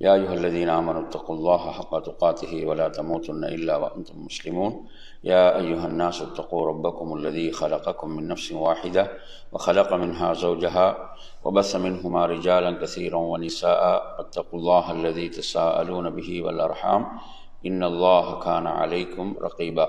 يا أيها الذين آمنوا اتقوا الله حق تقاته ولا تموتن إلا وأنتم مسلمون. يا أيها الناس اتقوا ربكم الذي خلقكم من نفس واحدة وخلق منها زوجها وبث منهما رجالا كثيرا ونساء. واتقوا الله الذي تساءلون به والأرحام. إن الله كان عليكم رقيبا.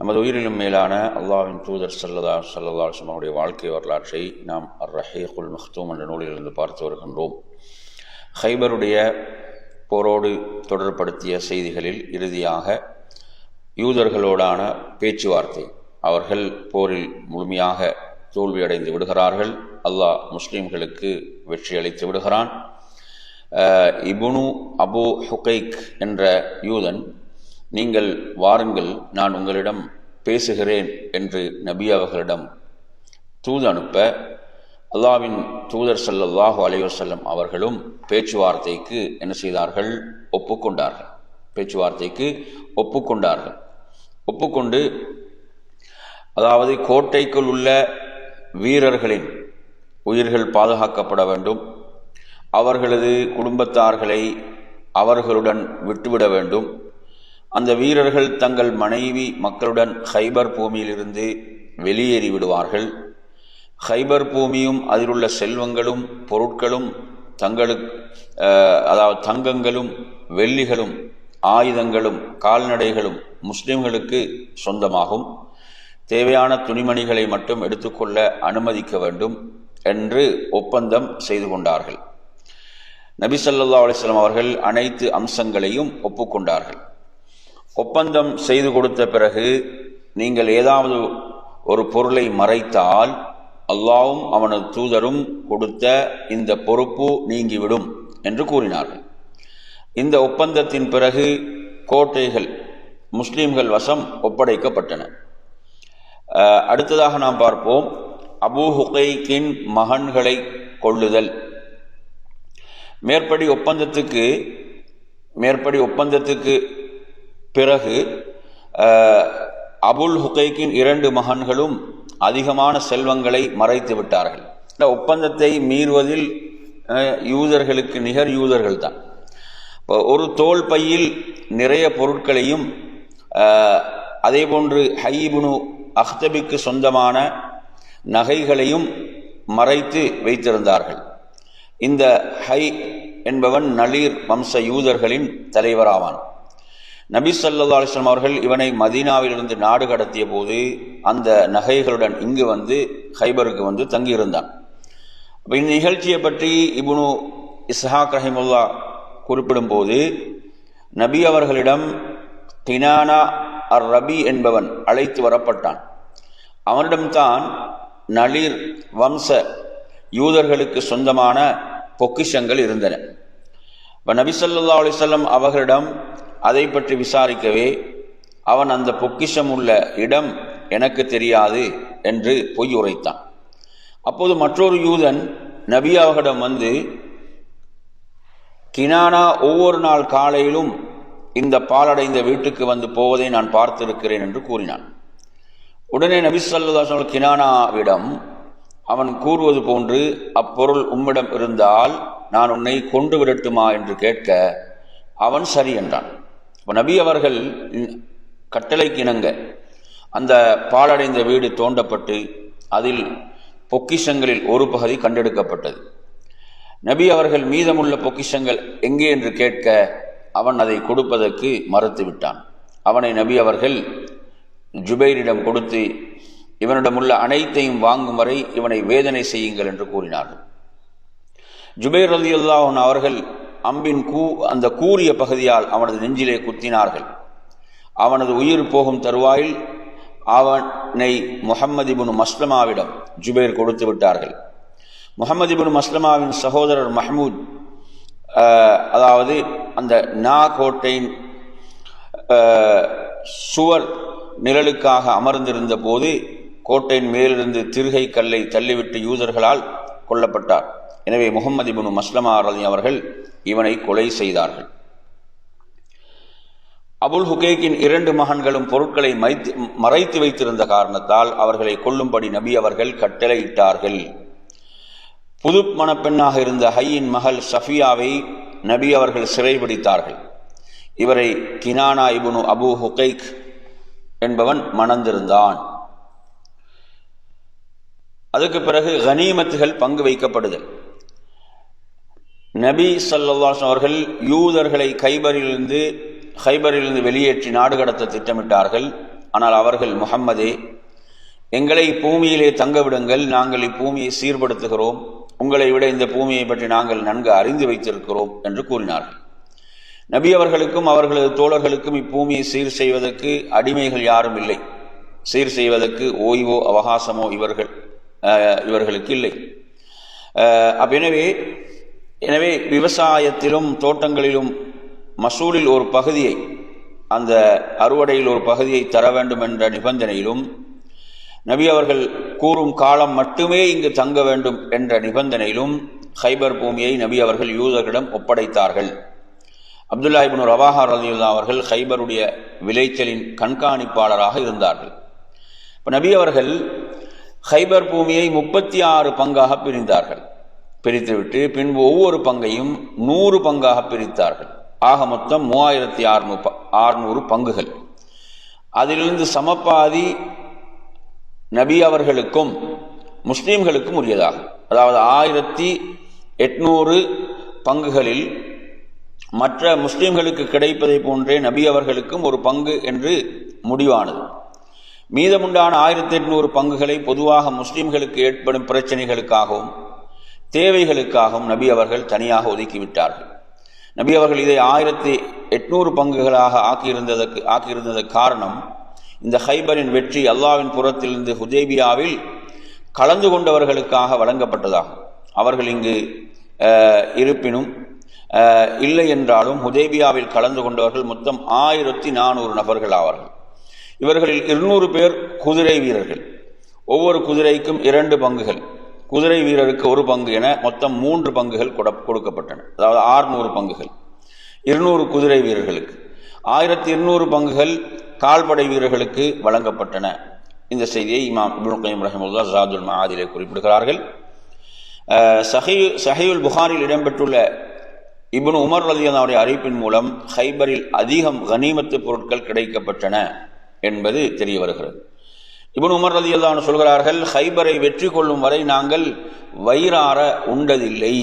நமது உயிரிலும் மேலான அல்லாவின் தூதர் சல்லதா சல்லதா அவருடைய வாழ்க்கை வரலாற்றை நாம் அர் ரஹீகுல் மஹ்தூம் என்ற நூலிலிருந்து பார்த்து வருகின்றோம். ஹைபருடைய போரோடு தொடர்படுத்திய செய்திகளில் இறுதியாக யூதர்களோடான பேச்சுவார்த்தை. அவர்கள் போரில் முழுமையாக தோல்வியடைந்து விடுகிறார்கள். அல்லாஹ் முஸ்லீம்களுக்கு வெற்றி அளித்து விடுகிறான். இபுனு அபு ஹுகைக் என்ற யூதன் நீங்கள் வாருங்கள் நான் உங்களிடம் பேசுகிறேன் என்று நபி அவர்களிடம் தூது அனுப்ப அல்லாவின் தூதர் சல்லல்லாஹு அலைவசல்லம் அவர்களும் பேச்சுவார்த்தைக்கு என்ன செய்தார்கள்? ஒப்புக்கொண்டார்கள். பேச்சுவார்த்தைக்கு ஒப்புக்கொண்டார்கள். ஒப்புக்கொண்டு அதாவது கோட்டைக்குள் உள்ள வீரர்களின் உயிர்கள் பாதுகாக்கப்பட வேண்டும். அவர்களது குடும்பத்தார்களை அவர்களுடன் விட்டுவிட வேண்டும். அந்த வீரர்கள் தங்கள் மனைவி மக்களுடன் ஹைபர் பூமியிலிருந்து வெளியேறி விடுவார்கள். ஹைபர் பூமியும் அதில் உள்ள செல்வங்களும் பொருட்களும் தங்களுக்கு அதாவது தங்கங்களும் வெள்ளிகளும் ஆயுதங்களும் கால்நடைகளும் முஸ்லிம்களுக்கு சொந்தமாகும். தேவையான துணிமணிகளை மட்டும் எடுத்துக்கொள்ள அனுமதிக்க வேண்டும் என்று ஒப்பந்தம் செய்து கொண்டார்கள். நபி சல்லா அலிஸ்லாம் அவர்கள் அனைத்து அம்சங்களையும் ஒப்புக்கொண்டார்கள். ஒப்பந்தம் செய்து கொடுத்த பிறகு நீங்கள் ஏதாவது ஒரு பொருளை மறைத்தால் அல்லாவும் அவனது தூதரும் கொடுத்த இந்த பொறுப்பு நீங்கிவிடும் என்று கூறினார்கள். இந்த ஒப்பந்தத்தின் பிறகு கோட்டைகள் முஸ்லீம்கள் வசம் ஒப்படைக்கப்பட்டன. அடுத்ததாக நாம் பார்ப்போம். அபு ஹுகைக்கின் மகன்களை கொள்ளுதல். மேற்படி ஒப்பந்தத்துக்கு மேற்படி ஒப்பந்தத்துக்கு பிறகு அபுல் ஹுகைக்கின் இரண்டு மகன்களும் அதிகமான செல்வங்களை மறைத்து விட்டார்கள். இந்த ஒப்பந்தத்தை மீறுவதில் யூதர்களுக்கு நிகர் யூதர்கள் தான். இப்போ ஒரு தோல் பையில் நிறைய பொருட்களையும் அதே போன்று ஹைபுனு அஹ்தபிக்கு சொந்தமான நகைகளையும் மறைத்து வைத்திருந்தார்கள். இந்த ஹை என்பவன் நளீர் வம்ச யூதர்களின் தலைவராவான். நபி சல்லா அலிஸ்லாம் அவர்கள் இவனை மதீனாவிலிருந்து நாடு கடத்திய போது அந்த நகைகளுடன் இங்கு வந்து ஹைபருக்கு வந்து தங்கியிருந்தான். அப்போ இந்த நிகழ்ச்சியை பற்றி இபுனு இஸ்ஹாக் ரஹிமுல்லா குறிப்பிடும்போது நபி அவர்களிடம் தினானா அர் ரபி என்பவன் அழைத்து வரப்பட்டான். அவனிடம்தான் நளிர் வம்ச யூதர்களுக்கு சொந்தமான பொக்கிஷங்கள் இருந்தன. இப்போ நபிசல்லா அலிசல்லம் அவர்களிடம் அதை பற்றி விசாரிக்கவே அவன் அந்த பொக்கிஷம் உள்ள இடம் எனக்கு தெரியாது என்று பொய் உரைத்தான் அப்போது மற்றொரு யூதன் நபி வந்து கினானா ஒவ்வொரு நாள் காலையிலும் இந்த பாலடைந்த வீட்டுக்கு வந்து போவதை நான் பார்த்திருக்கிறேன் என்று கூறினான். உடனே நபி சொல்லா கினானாவிடம் அவன் கூறுவது போன்று அப்பொருள் உம்மிடம் இருந்தால் நான் உன்னை கொண்டு விடட்டுமா? என்று கேட்க அவன் சரி என்றான். இப்போ நபி அவர்கள் கட்டளைக்கு இணங்க அந்த பாலடைந்த வீடு தோண்டப்பட்டு அதில் பொக்கிஷங்களில் ஒரு பகுதி கண்டெடுக்கப்பட்டது. நபி அவர்கள் மீதமுள்ள பொக்கிஷங்கள் எங்கே என்று கேட்க அவன் அதை கொடுப்பதற்கு மறுத்து விட்டான். அவனை நபி அவர்கள் ஜுபைரிடம் கொடுத்து இவனிடமுள்ள அனைத்தையும் வாங்கும் வரை இவனை வேதனை செய்யுங்கள் என்று கூறினார்கள். ஜுபைர் ரதி அல்லாஹன் அவர்கள் அம்பின் கூ அந்த கூறிய பகுதியால் அவனது நெஞ்சிலே குத்தினார்கள். அவனது உயிர் போகும் தருவாயில் அவனை முகம்மது இபுன் மஸ்லமாவிடம் ஜுபேர் கொடுத்து விட்டார்கள். முகமது இபுன் மஸ்லமாவின் சகோதரர் மஹமூத் அதாவது அந்த நா கோட்டையின் சுவர் நிழலுக்காக அமர்ந்திருந்த போது கோட்டையின் மேலிருந்து திருகை கல்லை தள்ளிவிட்டு யூதர்களால் கொல்லப்பட்டார். எனவே முகமது இபுன் மஸ்லமா ரலி அவர்கள் இவனை கொலை செய்தார்கள். அபுல் ஹுகேக்கின் இரண்டு மகன்களும் பொருட்களை மைத்து மறைத்து வைத்திருந்த காரணத்தால் அவர்களை கொல்லும்படி நபி அவர்கள் கட்டளையிட்டார்கள். புது மணப்பெண்ணாக இருந்த ஹையின் மகள் சஃபியாவை நபி அவர்கள் சிறைபிடித்தார்கள். இவரை கினானா இபுனு அபு ஹுகைக் என்பவன் மணந்திருந்தான். அதுக்கு பிறகு கனிமத்துகள் பங்கு வைக்கப்படுதல். நபி சல்லாஸ் அவர்கள் யூதர்களை கைபரிலிருந்து ஹைபரிலிருந்து வெளியேற்றி நாடு கடத்த திட்டமிட்டார்கள். ஆனால் அவர்கள் முகம்மதே எங்களை பூமியிலே தங்க விடுங்கள் நாங்கள் இப்பூமியை சீர்படுத்துகிறோம். உங்களை விட இந்த பூமியை பற்றி நாங்கள் நன்கு அறிந்து வைத்திருக்கிறோம் என்று கூறினார்கள். நபி அவர்களுக்கும் அவர்களது தோழர்களுக்கும் இப்பூமியை சீர் செய்வதற்கு அடிமைகள் யாரும் இல்லை. சீர் செய்வதற்கு ஓய்வோ அவகாசமோ இவர்கள் இவர்களுக்கு இல்லை. எனவே எனவே விவசாயத்திலும் தோட்டங்களிலும் மசூலில் ஒரு பகுதியை அந்த அறுவடையில் ஒரு பகுதியை தர வேண்டும் என்ற நிபந்தனையிலும் நபி அவர்கள் கூறும் காலம் மட்டுமே இங்கு தங்க வேண்டும் என்ற நிபந்தனையிலும் ஹைபர் பூமியை நபி அவர்கள் யூதர்களிடம் ஒப்படைத்தார்கள். அப்துல்லா இபின் ரவாஹா ரலியுல்லா அவர்கள் ஹைபருடைய விளைச்சலின் கண்காணிப்பாளராக இருந்தார்கள். இப்போ நபி அவர்கள் ஹைபர் பூமியை முப்பத்தி ஆறு பங்காக பிரிந்தார்கள். பிரித்துவிட்டு பின்பு ஒவ்வொரு பங்கையும் நூறு பங்காக பிரித்தார்கள். ஆக மொத்தம் மூவாயிரத்தி அறுநூறு ஆறுநூறு பங்குகள். அதிலிருந்து சமப்பாதி நபி அவர்களுக்கும் முஸ்லீம்களுக்கும் உரியதாகும் அதாவது ஆயிரத்தி எட்நூறு பங்குகளில் மற்ற முஸ்லீம்களுக்கு கிடைப்பதை போன்றே நபி அவர்களுக்கும் ஒரு பங்கு என்று முடிவானது. மீதமுண்டான ஆயிரத்தி எட்நூறு பங்குகளை பொதுவாக முஸ்லீம்களுக்கு ஏற்படும் பிரச்சனைகளுக்காகவும் தேவைகளுக்காகவும் நபி அவர்கள் தனியாக ஒதுக்கிவிட்டார்கள். நபி அவர்கள் இதை ஆயிரத்தி எட்நூறு பங்குகளாக ஆக்கியிருந்ததற்கு ஆக்கியிருந்ததற்கு காரணம் இந்த ஹைபரின் வெற்றி அல்லாவின் புறத்திலிருந்து ஹுதேபியாவில் கலந்து கொண்டவர்களுக்காக வழங்கப்பட்டதாகும். அவர்கள் இங்கு இருப்பினும் இல்லை என்றாலும் ஹுதேபியாவில் கலந்து கொண்டவர்கள் மொத்தம் ஆயிரத்தி நானூறு நபர்கள் ஆவார்கள். இவர்களில் இருநூறு பேர் குதிரை வீரர்கள். ஒவ்வொரு குதிரைக்கும் இரண்டு பங்குகள். குதிரை வீரருக்கு ஒரு பங்கு என மொத்தம் மூன்று பங்குகள் கொடுக்கப்பட்டன. அதாவது ஆறுநூறு பங்குகள். இருநூறு குதிரை வீரர்களுக்கு. ஆயிரத்தி இருநூறு பங்குகள் கால்படை வீரர்களுக்கு வழங்கப்பட்டன. இந்த செய்தியை இமாம் இப்னு கைம் ரஹமுல்லா ஜாதுல் மஹாதிலே குறிப்பிடுகிறார்கள். சஹி சஹியுல் புகாரில் இடம்பெற்றுள்ள இப்னு உமர் ரலியனுடைய அறிவிப்பின் மூலம் ஹைபரில் அதிகம் கனிமத்து பொருட்கள் கிடைக்கப்பட்டன என்பது தெரிய வருகிறது. இபன் உமர் ரதி அல்லான்னு சொல்கிறார்கள் ஹைபரை வெற்றி கொள்ளும் வரை நாங்கள் வயிறார உண்டதில்லை.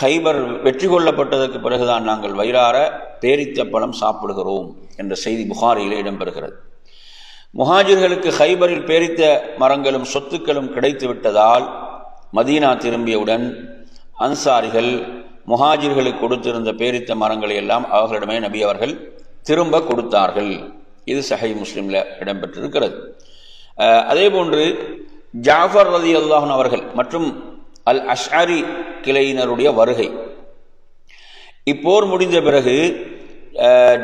ஹைபர் வெற்றி கொள்ளப்பட்டதற்கு பிறகுதான் நாங்கள் வயிறார பேரித்த பழம் சாப்பிடுகிறோம் என்ற செய்தி புகாரியில் இடம்பெறுகிறது. முஹாஜிர்களுக்கு ஹைபரில் பேரித்த மரங்களும் சொத்துக்களும் கிடைத்து விட்டதால் மதீனா திரும்பியவுடன் அன்சாரிகள் முஹாஜிர்களுக்கு கொடுத்திருந்த பேரித்த மரங்களை எல்லாம் அவர்களிடமே நபி அவர்கள் திரும்ப கொடுத்தார்கள். இது சஹை முஸ்லீமில் இடம்பெற்றிருக்கிறது. அதே போன்று ஜாஃபர் ரதி அல்லாஹன் அவர்கள் மற்றும் அல் அஷ்ஹாரி கிளையினருடைய வருகை. இப்போர் முடிந்த பிறகு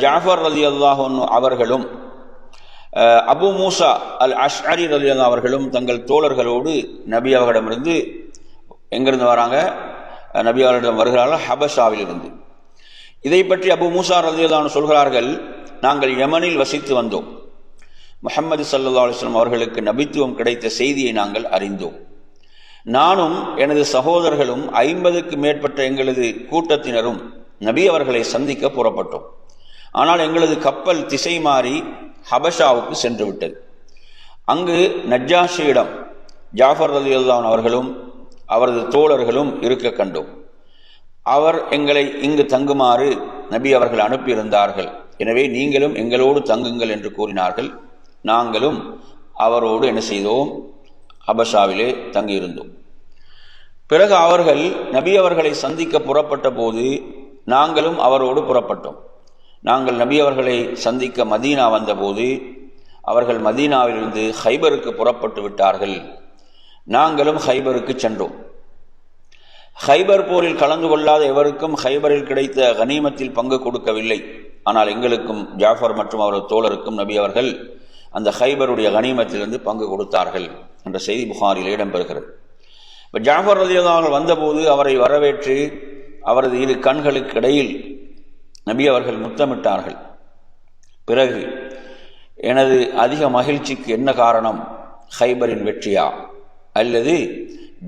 ஜாஃபர் ரதி அல்லாஹன் அவர்களும் அபு மூசா அல் அஷ்ஹாரி ரதி அல்லா அவர்களும் தங்கள் தோழர்களோடு நபி அவர்களிடமிருந்து எங்கிருந்து வராங்க? நபி அவர்களிடம் வருகிறார்கள் ஹபஷாவிலிருந்து இதை பற்றி அபு மூசா ரதி அல்லாஹன் சொல்கிறார்கள் நாங்கள் யமனில் வசித்து வந்தோம். முகமது சல்லா அலுவலம் அவர்களுக்கு நபித்துவம் கிடைத்த செய்தியை நாங்கள் அறிந்தோம். நானும் எனது சகோதரர்களும் ஐம்பதுக்கு மேற்பட்ட எங்களது கூட்டத்தினரும் நபி அவர்களை சந்திக்க புறப்பட்டோம். ஆனால் எங்களது கப்பல் திசை மாறி ஹபஷாவுக்கு சென்று விட்டது. அங்கு நஜ்ஜாஷியிடம் ஜாஃபர் ரதி அவர்களும் அவரது தோழர்களும் இருக்க கண்டோம். அவர் எங்களை இங்கு தங்குமாறு நபி அவர்கள் அனுப்பியிருந்தார்கள். எனவே நீங்களும் எங்களோடு தங்குங்கள் என்று கூறினார்கள். நாங்களும் அவரோடு என்ன செய்தோம்? அபஷாவிலே தங்கியிருந்தோம். பிறகு அவர்கள் நபி அவர்களை சந்திக்க புறப்பட்ட போது நாங்களும் அவரோடு புறப்பட்டோம். நாங்கள் நபி அவர்களை சந்திக்க மதீனா வந்தபோது அவர்கள் மதீனாவிலிருந்து ஹைபருக்கு புறப்பட்டு விட்டார்கள். நாங்களும் ஹைபருக்கு சென்றோம். ஹைபர் போரில் கலந்து கொள்ளாத எவருக்கும் ஹைபரில் கிடைத்த கனிமத்தில் பங்கு கொடுக்கவில்லை. ஆனால் எங்களுக்கும் ஜாஃபர் மற்றும் அவரது தோழருக்கும் நபி அவர்கள் அந்த ஹைபருடைய கனிமத்திலிருந்து பங்கு கொடுத்தார்கள் என்ற செய்தி புகாரில் இடம்பெறுகிறது. இப்போ ஜாஃபர் அலி அவர்கள் வந்தபோது அவரை வரவேற்று அவரது இரு கண்களுக்கு இடையில் நபி அவர்கள் முத்தமிட்டார்கள். பிறகு எனது அதிக மகிழ்ச்சிக்கு என்ன காரணம்? ஹைபரின் வெற்றியா? அல்லது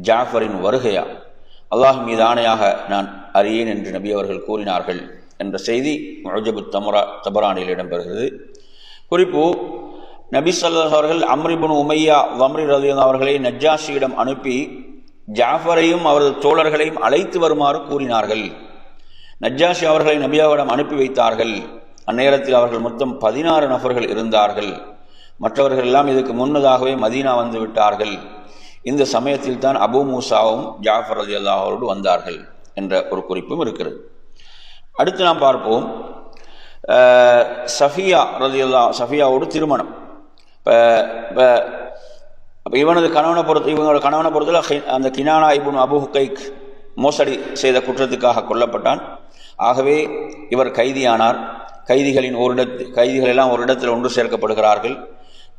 ஜாஃபரின் வருகையா? அல்லாஹ் மீது ஆணையாக நான் அறியேன் என்று நபி அவர்கள் கூறினார்கள் என்ற செய்தி முஜபு தமரா தபரானில் இடம்பெறுகிறது. குறிப்பு நபி சல்லாஹ் அவர்கள் அம்ரிபுன் உமையா வம்ரி ரதியன் அவர்களை நஜ்ஜாஷியிடம் அனுப்பி ஜாஃபரையும் அவரது தோழர்களையும் அழைத்து வருமாறு கூறினார்கள். நஜ்ஜாஷி அவர்களை நபியாவிடம் அனுப்பி வைத்தார்கள். அந்நேரத்தில் அவர்கள் மொத்தம் பதினாறு நபர்கள் இருந்தார்கள். மற்றவர்கள் எல்லாம் இதுக்கு முன்னதாகவே மதீனா வந்து விட்டார்கள். இந்த சமயத்தில் தான் அபு மூசாவும் ஜாஃபர் அலி அல்லாஹோடு வந்தார்கள் என்ற ஒரு குறிப்பும் இருக்கிறது. அடுத்து நாம் பார்ப்போம் சஃபியா ரதி அல்லா சஃபியாவோடு திருமணம். இப்போ இப்போ அப்போ இவனது கணவனை பொறுத்து இவங்களோட கணவனை பொறுத்தல அந்த கினானா இபுன் அபு ஹுக்கைக் மோசடி செய்த குற்றத்துக்காக கொல்லப்பட்டான். ஆகவே இவர் கைதியானார். கைதிகளின் ஒரு இடத்து கைதிகள் எல்லாம் ஒரு இடத்தில் ஒன்று சேர்க்கப்படுகிறார்கள்.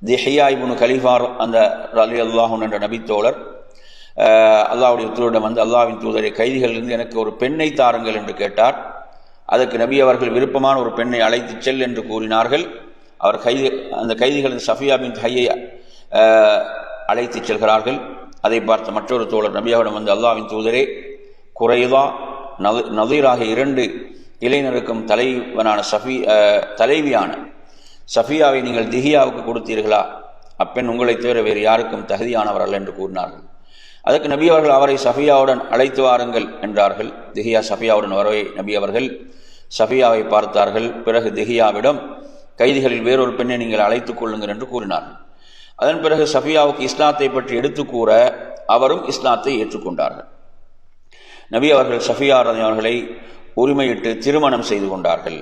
திஹியா இபுன் கலிஃபார் அந்த அலி அல்லாஹூன் என்ற நபித்தோழர் அல்லாவுடைய தூதரிடம் வந்து அல்லாவின் தூதரை கைதிகளிலிருந்து எனக்கு ஒரு பெண்ணை தாருங்கள் என்று கேட்டார். அதற்கு நபி அவர்கள் விருப்பமான ஒரு பெண்ணை அழைத்து செல் என்று கூறினார்கள். அவர் கைதி அந்த கைதிகளின் சஃபியா பின் ஹையை அழைத்து செல்கிறார்கள். அதை பார்த்த மற்றொரு தோழர் நபியாவிடம் வந்து அல்லாவின் தூதரே குறைதா நது நதீராக இரண்டு இளைஞருக்கும் தலைவனான சஃபி தலைவியான சஃபியாவை நீங்கள் திஹியாவுக்கு கொடுத்தீர்களா? அப்பெண் உங்களை தவிர வேறு யாருக்கும் தகுதியானவர் அல்ல என்று கூறினார்கள். அதற்கு நபி அவர்கள் அவரை சஃபியாவுடன் அழைத்து வாருங்கள் என்றார்கள். திஹியா சஃபியாவுடன் வரவே நபி அவர்கள் சஃபியாவை பார்த்தார்கள். பிறகு திஹியாவிடம் கைதிகளில் வேறொரு பெண்ணை நீங்கள் அழைத்துக் கொள்ளுங்கள் என்று கூறினார்கள். அதன் பிறகு சஃபியாவுக்கு இஸ்லாத்தை பற்றி எடுத்து கூற அவரும் இஸ்லாத்தை ஏற்றுக்கொண்டார்கள். நபி அவர்கள் சஃபியா அவர்களை உரிமையிட்டு திருமணம் செய்து கொண்டார்கள்.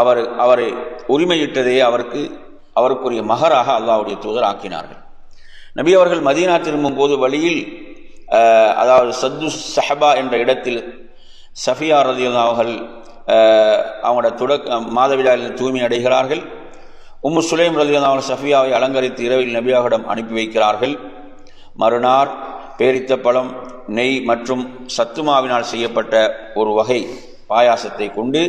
அவர் அவரை உரிமையிட்டதே அவருக்கு அவருக்குரிய மகராக அல்லாவுடைய தூதர் ஆக்கினார்கள். நபி அவர்கள் மதீனா திரும்பும் போது வழியில் அதாவது சத்து சஹபா என்ற இடத்தில் சஃபியா ரதியுல்லா அவர்கள் அவங்களோட தொடக்க மாதவிடாயில் தூய்மை அடைகிறார்கள். உம்மு சுலேம் ரதி அவர்கள் சஃபியாவை அலங்கரித்து இரவில் நபியாவிடம் அனுப்பி வைக்கிறார்கள். மறுநாள் பேரித்த பழம் நெய் மற்றும் சத்துமாவினால் செய்யப்பட்ட ஒரு வகை பாயாசத்தை கொண்டு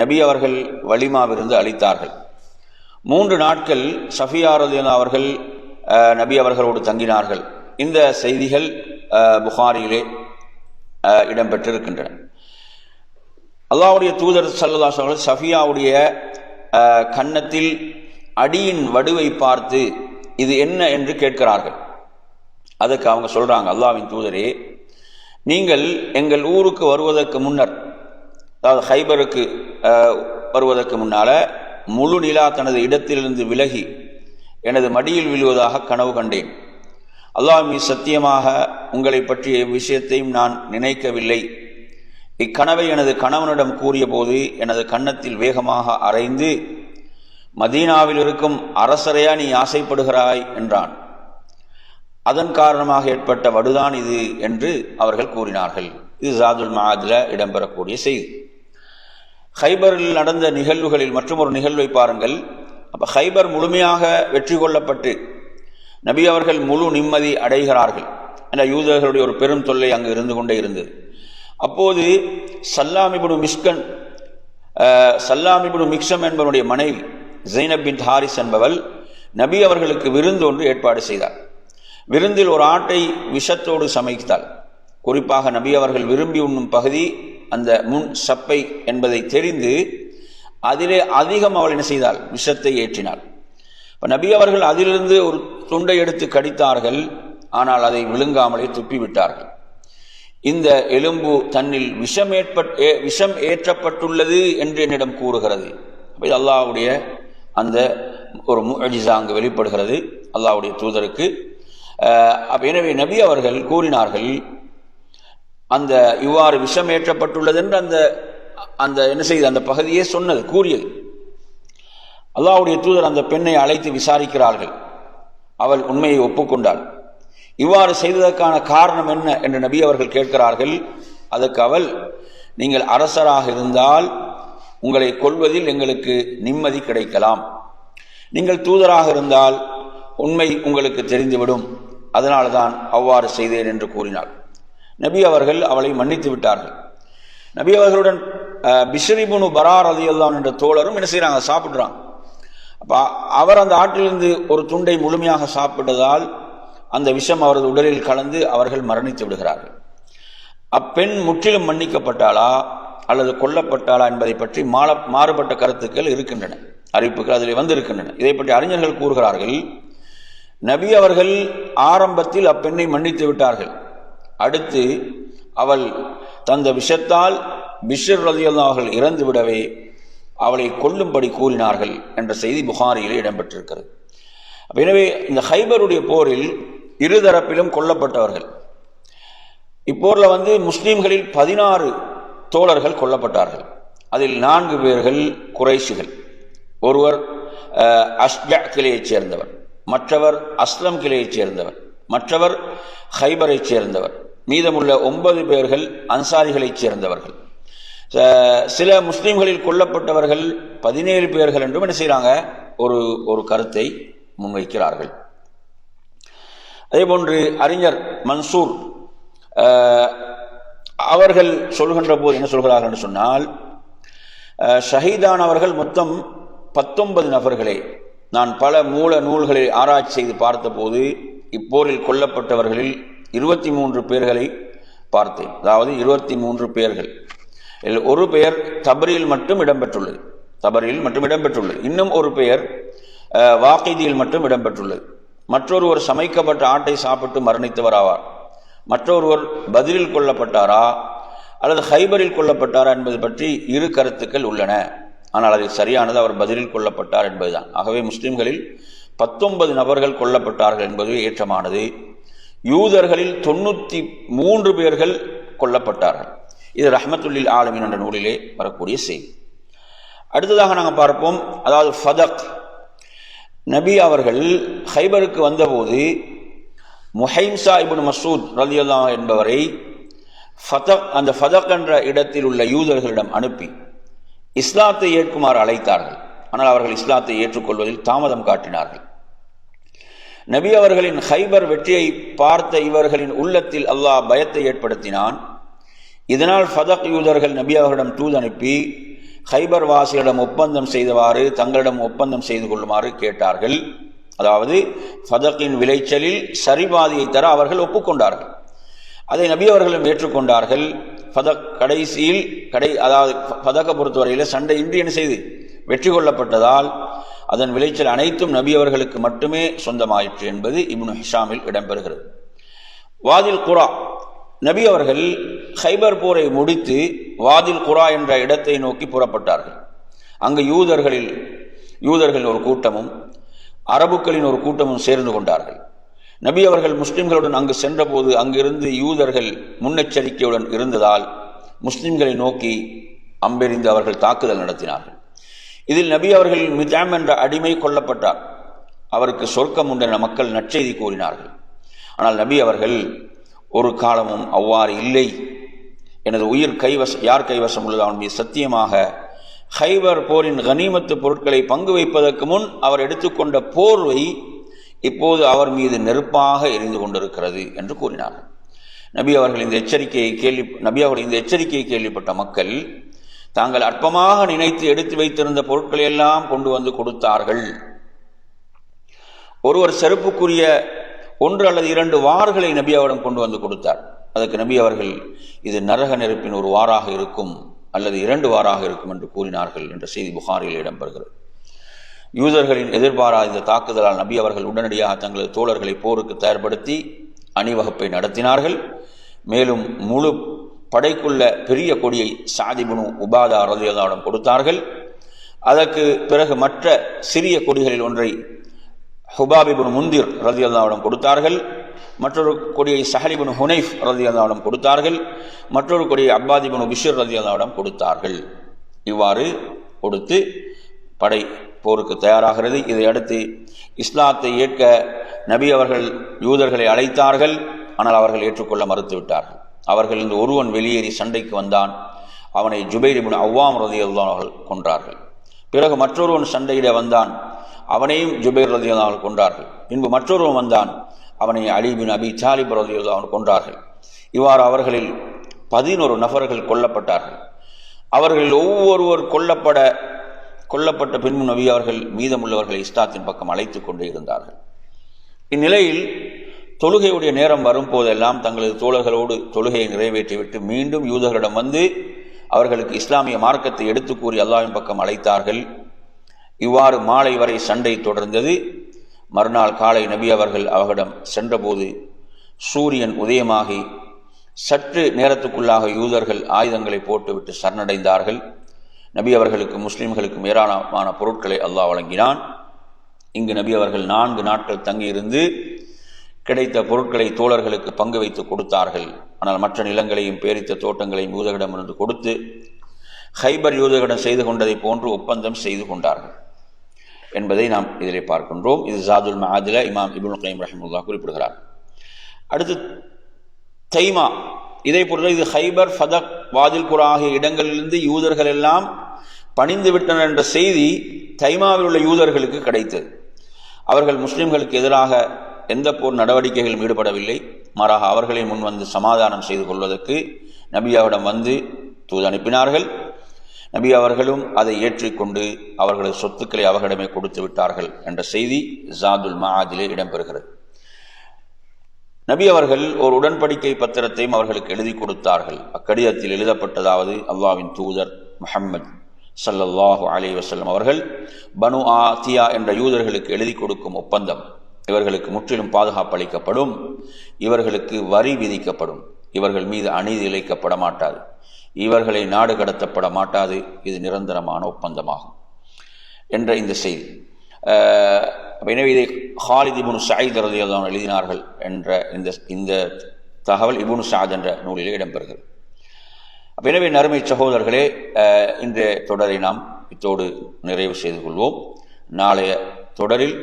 நபி அவர்கள் வலிமாவிருந்து அளித்தார்கள். மூன்று நாட்கள் சஃபியா சஃபியாரதியன் அவர்கள் நபி அவர்களோடு தங்கினார்கள். இந்த செய்திகள் புகாரியிலே இடம்பெற்றிருக்கின்றன. அல்லாவுடைய தூதர் சல்லதாஸ் அவர்கள் சஃபியாவுடைய கன்னத்தில் அடியின் வடுவை பார்த்து இது என்ன என்று கேட்கிறார்கள். அதுக்கு அவங்க சொல்கிறாங்க அல்லாவின் தூதரே நீங்கள் எங்கள் ஊருக்கு வருவதற்கு முன்னர் அதாவது ஹைபருக்கு வருவதற்கு முன்னால முழு நிலா தனது இடத்திலிருந்து விலகி எனது மடியில் விழுவதாக கனவு கண்டேன். அல்லாஹ் மீ சத்தியமாக உங்களை பற்றிய விஷயத்தையும் நான் நினைக்கவில்லை. இக்கனவை எனது கணவனிடம் கூறிய போது எனது கன்னத்தில் வேகமாக அரைந்து மதீனாவில் இருக்கும் அரசரையா நீ ஆசைப்படுகிறாய்? என்றான். அதன் காரணமாக ஏற்பட்ட வடுதான் இது என்று அவர்கள் கூறினார்கள். இது ஜாதுல் மஹாதில் இடம்பெறக்கூடிய செய்தி. ஹைபரில் நடந்த நிகழ்வுகளில் மற்றும் ஒரு நிகழ்வை பாருங்கள். அப்போ ஹைபர் முழுமையாக வெற்றி கொள்ளப்பட்டு நபி அவர்கள் முழு நிம்மதி அடைகிறார்கள். என்ற யூதர்களுடைய ஒரு பெரும் தொல்லை அங்கு இருந்து கொண்டே இருந்தது. அப்போது சல்லாமிபுடு மிஸ்கன் சல்லாமிபுடு மிக்சம் என்பவனுடைய மனைவி ஜெய்னப் பின் ஹாரிஸ் என்பவள் நபி அவர்களுக்கு விருந்து ஒன்று ஏற்பாடு செய்தார். விருந்தில் ஒரு ஆட்டை விஷத்தோடு சமைத்தாள். குறிப்பாக நபி அவர்கள் விரும்பி உண்ணும் பகுதி அந்த முன் சப்பை என்பதை தெரிந்து அதிலே அதிகம் அவள் என்ன செய்தாள்? விஷத்தை ஏற்றினாள். இப்போ நபி அவர்கள் அதிலிருந்து ஒரு துண்டை எடுத்து கடித்தார்கள் ஆனால் அதை விழுங்காமலே துப்பிவிட்டார்கள். இந்த எலும்பு தன்னில் விஷம் ஏற்பட் விஷம் ஏற்றப்பட்டுள்ளது என்று என்னிடம் கூறுகிறது. அப்போ அல்லாவுடைய அந்த ஒரு முஜிசா அங்கு வெளிப்படுகிறது அல்லாவுடைய தூதருக்கு. எனவே நபி அவர்கள் கூறினார்கள் அந்த இவ்வாறு விஷம் ஏற்றப்பட்டுள்ளது என்று அந்த அந்த என்ன செய்து அந்த பகுதியே சொன்னது கூறியது. அல்லாவுடைய தூதர் அந்த பெண்ணை அழைத்து விசாரிக்கிறார்கள். அவள் உண்மையை ஒப்புக்கொண்டாள். இவ்வாறு செய்ததற்கான காரணம் என்ன என்று நபி அவர்கள் கேட்கிறார்கள். அதற்கு அவள் நீங்கள் அரசராக இருந்தால் உங்களை கொள்வதில் எங்களுக்கு நிம்மதி கிடைக்கலாம். நீங்கள் தூதராக இருந்தால் உண்மை உங்களுக்கு தெரிந்துவிடும். அதனால தான் அவ்வாறு செய்தேன் என்று கூறினாள். நபி அவர்கள் அவளை மன்னித்து விட்டார்கள். நபி அவர்களுடன் பிஷ்ரிபுனு பரார் அலியல்லான் என்ற தோழரும் என்ன செய்கிறாங்க சாப்பிட்றாங்க. அப்போ அவர் அந்த ஆற்றிலிருந்து ஒரு துண்டை முழுமையாக சாப்பிட்டதால் அந்த விஷம் அவரது உடலில் கலந்து அவர்கள் மரணித்து விடுகிறார்கள். அப்பெண் முற்றிலும் மன்னிக்கப்பட்டாளா அல்லது கொல்லப்பட்டாளா என்பதை பற்றி மாற மாறுபட்ட கருத்துக்கள் இருக்கின்றன. அறிவிப்புகள் அதில் வந்திருக்கின்றன. இதை பற்றி அறிஞர்கள் கூறுகிறார்கள் நபி அவர்கள் ஆரம்பத்தில் அப்பெண்ணை மன்னித்து விட்டார்கள். அடுத்து அவள் தந்த விஷத்தால் பிஷர் ரதியல்லாவர்கள் இறந்து விடவே அவளை கொல்லும்படி கூறினார்கள் என்ற செய்தி புகாரியில் இடம்பெற்றிருக்கிறது. எனவே இந்த ஹைபருடைய போரில் இருதரப்பிலும் கொல்லப்பட்டவர்கள். இப்போரில் வந்து முஸ்லீம்களில் பதினாறு தோழர்கள் கொல்லப்பட்டார்கள். அதில் நான்கு பேர்கள் குறைஷிகள். ஒருவர் அஷ்ஜா கிளையைச் சேர்ந்தவர். மற்றவர் அஸ்லம் கிளையைச் சேர்ந்தவர். மற்றவர் ஹைபரைச் சேர்ந்தவர். மீதமுள்ள ஒன்பது பேர்கள் அன்சாரிகளைச் சேர்ந்தவர்கள். சில முஸ்லீம்களில் கொல்லப்பட்டவர்கள் பதினேழு பேர்கள் என்றும் என்ன செய்கிறாங்க ஒரு ஒரு கருத்தை முன்வைக்கிறார்கள். அதே போன்று அறிஞர் மன்சூர் அவர்கள் சொல்கின்ற போது என்ன சொல்கிறார்கள் என்று சொன்னால் ஷஹீதானவர்கள் மொத்தம் பத்தொன்பது நபர்களே. நான் பல மூல நூல்களை ஆராய்ச்சி செய்து பார்த்தபோது இப்போரில் கொல்லப்பட்டவர்களில் இருபத்தி மூன்று பேர்களை பார்த்தேன். அதாவது இருபத்தி மூன்று பேர்கள் ஒரு பெயர் தபரியில் மட்டும் இடம்பெற்றுள்ளது. தபரியில் மட்டும் இடம்பெற்றுள்ளது. இன்னும் ஒரு பெயர் வாக்கைதியில் மட்டும் இடம்பெற்றுள்ளது. மற்றொருவர் சமைக்கப்பட்ட ஆட்டை சாப்பிட்டு மரணித்தவர் ஆவார் மற்றொருவர் பதிலில் கொல்லப்பட்டாரா? அல்லது ஹைபரில் கொல்லப்பட்டாரா என்பது பற்றி இரு கருத்துக்கள் உள்ளன. ஆனால் அதில் சரியானது அவர் பதிலில் கொல்லப்பட்டார் என்பதுதான். ஆகவே முஸ்லிம்களில் பத்தொன்பது நபர்கள் கொல்லப்பட்டார்கள் என்பது ஏற்றமானது. யூதர்களில் தொண்ணூற்றி மூன்று பேர்கள் கொல்லப்பட்டார்கள். இது ரஹமத்துல்லில் ஆலமின் என்ற நூலிலே வரக்கூடிய செய்தி. அடுத்ததாக நாங்கள் பார்ப்போம். அதாவது ஃபதக். நபி அவர்கள் ஹைபருக்கு வந்தபோது முஹைம்சா இபுன் மசூத் ரலியுல்லா என்பவரை ஃபதக் அந்த ஃபதக் என்ற இடத்தில் உள்ள யூதர்களிடம் அனுப்பி இஸ்லாத்தை ஏற்குமாறு அழைத்தார்கள். ஆனால் அவர்கள் இஸ்லாத்தை ஏற்றுக்கொள்வதில் தாமதம் காட்டினார்கள். நபி அவர்களின் ஹைபர் வெற்றியை பார்த்த இவர்களின் உள்ளத்தில் அல்லாஹ் பயத்தை ஏற்படுத்தினான். இதனால் ஃபதக் யூதர்கள் நபி அவர்களிடம் தூது அனுப்பி ஹைபர் வாசிகளிடம் ஒப்பந்தம் செய்தவாறு தங்களிடம் ஒப்பந்தம் செய்து கொள்ளுமாறு கேட்டார்கள். அதாவது ஃபதக்கின் விளைச்சலில் சரிபாதியை தர அவர்கள் ஒப்புக்கொண்டார்கள். அதை நபி அவர்களும் ஏற்றுக்கொண்டார்கள். ஃபதக் கடைசியில் கடை அதாவது பதக்க பொறுத்தவரையில் சண்டை இன்றி என்ன செய்து வெற்றி கொள்ளப்பட்டதால் அதன் விளைச்சல் அனைத்தும் நபி அவர்களுக்கு மட்டுமே சொந்தமாயிற்று என்பது இப்னு ஹிஷாமில் இடம்பெறுகிறது. வாதில் குரா நபி அவர்கள் ஹைபர் போரை முடித்து வாதில் குரா என்ற இடத்தை நோக்கி புறப்பட்டார்கள். அங்கு யூதர்களில் யூதர்களின் ஒரு கூட்டமும் அரபுக்களின் ஒரு கூட்டமும் சேர்ந்து கொண்டார்கள். நபி அவர்கள் முஸ்லிம்களுடன் அங்கு சென்றபோது அங்கிருந்து யூதர்கள் முன்னெச்சரிக்கையுடன் இருந்ததால் முஸ்லிம்களை நோக்கி அம்பெறிந்து அவர்கள் தாக்குதல் நடத்தினார்கள். இதில் நபி அவர்கள் மிதாம் என்ற அடிமை கொல்லப்பட்டார். அவருக்கு சொர்க்கம் உண்டென மக்கள் நற்செய்தி கூறினார்கள். ஆனால் நபி அவர்கள் ஒரு காலமும் அவ்வாறு இல்லை. எனது உயிர் கைவசம் யார் கைவசம் உள்ளது? அவன் மீது சத்தியமாக ஹைவர் போரின் கனிமத்து பொருட்களை பங்கு வைப்பதற்கு முன் அவர் எடுத்துக்கொண்ட போர்வை இப்போது அவர் மீது நெருப்பாக எரிந்து கொண்டிருக்கிறது என்று கூறினார். நபி அவர்கள் இந்த எச்சரிக்கையை கேள்வி நபி அவர்கள் இந்த எச்சரிக்கையை கேள்விப்பட்ட மக்கள் தாங்கள் அற்பமாக நினைத்து எடுத்து வைத்திருந்த பொருட்களை எல்லாம் கொண்டு வந்து கொடுத்தார்கள். ஒருவர் செருப்புக்குரிய ஒன்று அல்லது இரண்டு வார்களை நபி அவரிடம் கொண்டு வந்து கொடுத்தார். அதற்கு நபி அவர்கள் இது நரக நெருப்பின் ஒரு வாராக இருக்கும் அல்லது இரண்டு வாராக இருக்கும் என்று கூறினார்கள் என்ற செய்தி புகாரில் இடம்பெறுகிறது. யூதர்களின் எதிர்பாராத இந்த தாக்குதலால் நபி அவர்கள் உடனடியாக தங்களது தோழர்களை போருக்கு தயார்படுத்தி அணிவகுப்பை நடத்தினார்கள். மேலும் முழு படைக்குள்ள பெரிய கொடியை சாதிபுனு உபாதா ரதியதாவிடம் கொடுத்தார்கள். அதற்கு பிறகு மற்ற சிறிய கொடிகளில் ஒன்றை ஹுபாபிபுன் முந்திர் ரதி அல்லாவிடம் கொடுத்தார்கள். மற்றொரு கொடியை சஹலிபுன் ஹுனைஃப் ரதி அல்லாவிடம் கொடுத்தார்கள். மற்றொரு கொடியை அப்பாதிபுன் பிஷிர் ரதி அல்லாவிடம் கொடுத்தார்கள். இவ்வாறு கொடுத்து படை போருக்கு தயாராகிறது. இதையடுத்து இஸ்லாத்தை ஏற்க நபி அவர்கள் யூதர்களை அழைத்தார்கள். ஆனால் அவர்கள் ஏற்றுக்கொள்ள மறுத்துவிட்டார்கள். அவர்கள் இந்த ஒருவன் வெளியேறி சண்டைக்கு வந்தான். அவனை ஜுபைரிபுன் அவ்வாம் ரதி அவர்கள் கொன்றார்கள். பிறகு மற்றொருவன் சண்டையிட வந்தான். அவனையும் ஜுபைர் ரதி கொண்டார்கள் பின்பு மற்றொருவன் வந்தான். அவனை அலிபின் அபி சாலிப் ரதி கொன்றார்கள். இவ்வாறு அவர்களில் பதினோரு நபர்கள் கொல்லப்பட்டார்கள். அவர்களில் ஒவ்வொருவர் கொல்லப்பட கொல்லப்பட்ட பின்பு நபி அவர்கள் மீதமுள்ளவர்களை இஸ்லாத்தின் பக்கம் அழைத்து கொண்டே இருந்தார்கள். இந்நிலையில் தொழுகையுடைய நேரம் வரும்போதெல்லாம் தங்களது தோழர்களோடு தொழுகையை நிறைவேற்றிவிட்டு மீண்டும் யூதர்களிடம் வந்து அவர்களுக்கு இஸ்லாமிய மார்க்கத்தை எடுத்து கூறி அல்லாவின் பக்கம் அழைத்தார்கள். இவ்வாறு மாலை வரை சண்டை தொடர்ந்தது. மறுநாள் காலை நபி அவர்கள் அவர்களிடம் சென்றபோது சூரியன் உதயமாகி சற்று நேரத்துக்குள்ளாக யூதர்கள் ஆயுதங்களை போட்டுவிட்டு சரணடைந்தார்கள். நபி அவர்களுக்கு முஸ்லிம்களுக்கு ஏராளமான பொருட்களை அல்லாஹ் வழங்கினான். இங்கு நபி அவர்கள் நான்கு நாட்கள் தங்கியிருந்து கிடைத்த பொருட்களை தோழர்களுக்கு பங்கு வைத்து கொடுத்தார்கள். ஆனால் மற்ற நிலங்களையும் பேரித்த தோட்டங்களையும் யூதர்களிடமிருந்து கொடுத்து ஹைபர் யூதர்களிடம் செய்து கொண்டதை போன்று ஒப்பந்தம் செய்து கொண்டார்கள். என்பதை நாம் இதிலே பார்க்கின்றோம். இது ஜாதுல் மஹாதில இமாம் இபுல் கைம் ரஹமுல்லா குறிப்பிடுகிறார். அடுத்து தைமா. இதை பொறுத்த இது ஹைபர் ஃபதக் வாதில்குர் ஆகிய இடங்களிலிருந்து யூதர்கள் எல்லாம் பணிந்து விட்டனர் என்ற செய்தி தைமாவில் உள்ள யூதர்களுக்கு கிடைத்தது. அவர்கள் முஸ்லிம்களுக்கு எதிராக எந்த போர் நடவடிக்கைகளும் ஈடுபடவில்லை. மாறாக அவர்களை முன் வந்து சமாதானம் செய்து கொள்வதற்கு நபியாவிடம் வந்து தூது அனுப்பினார்கள். நபி அவர்களும் அதை ஏற்றிக்கொண்டு அவர்களது சொத்துக்களை அவர்களிடமே கொடுத்து விட்டார்கள் என்ற செய்தி ஜாதுல் மஹாதிலே இடம்பெறுகிறது. நபி அவர்கள் ஒரு உடன்படிக்கை பத்திரத்தையும் அவர்களுக்கு எழுதி கொடுத்தார்கள். அக்கடிதத்தில் எழுதப்பட்டதாவது அல்லாவின் தூதர் முஹம்மது சல்லல்லாஹு அலி வசல்லம் அவர்கள் பனு ஆத்தியா என்ற யூதர்களுக்கு எழுதி கொடுக்கும் ஒப்பந்தம் இவர்களுக்கு முற்றிலும் பாதுகாப்பு அளிக்கப்படும். இவர்களுக்கு வரி விதிக்கப்படும். இவர்கள் மீது அநீதி இழைக்கப்பட மாட்டாது இவர்களை நாடு கடத்தப்பட மாட்டாது. இது நிரந்தரமான ஒப்பந்தமாகும். என்ற இந்த செய்தி. எனவே இதை ஹாலித் இபுன் சாயித் ரதியல்லான் எழுதினார்கள் என்ற இந்த இந்த தகவல் இபுன் சாத் என்ற நூலிலே இடம்பெறுகிறது. எனவே நறுமை சகோதரர்களே இன்றைய தொடரை நாம் இத்தோடு நிறைவு செய்து கொள்வோம். நாளைய தொடரில்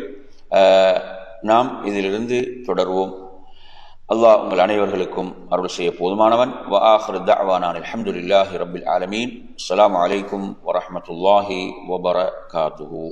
நாம் இதிலிருந்து தொடர்வோம். அல்லாஹ் உங்கள் அனைவர்களுக்கும் அருள் செய்ய போதுமானவன் வஆஹிரு தஅவானான் அல்ஹம்துலில்லாஹி ரப்பில் ஆலமீன் அஸ்ஸலாமு அலைக்கும் வரஹ்மத்துல்லாஹி வபரகாத்துஹு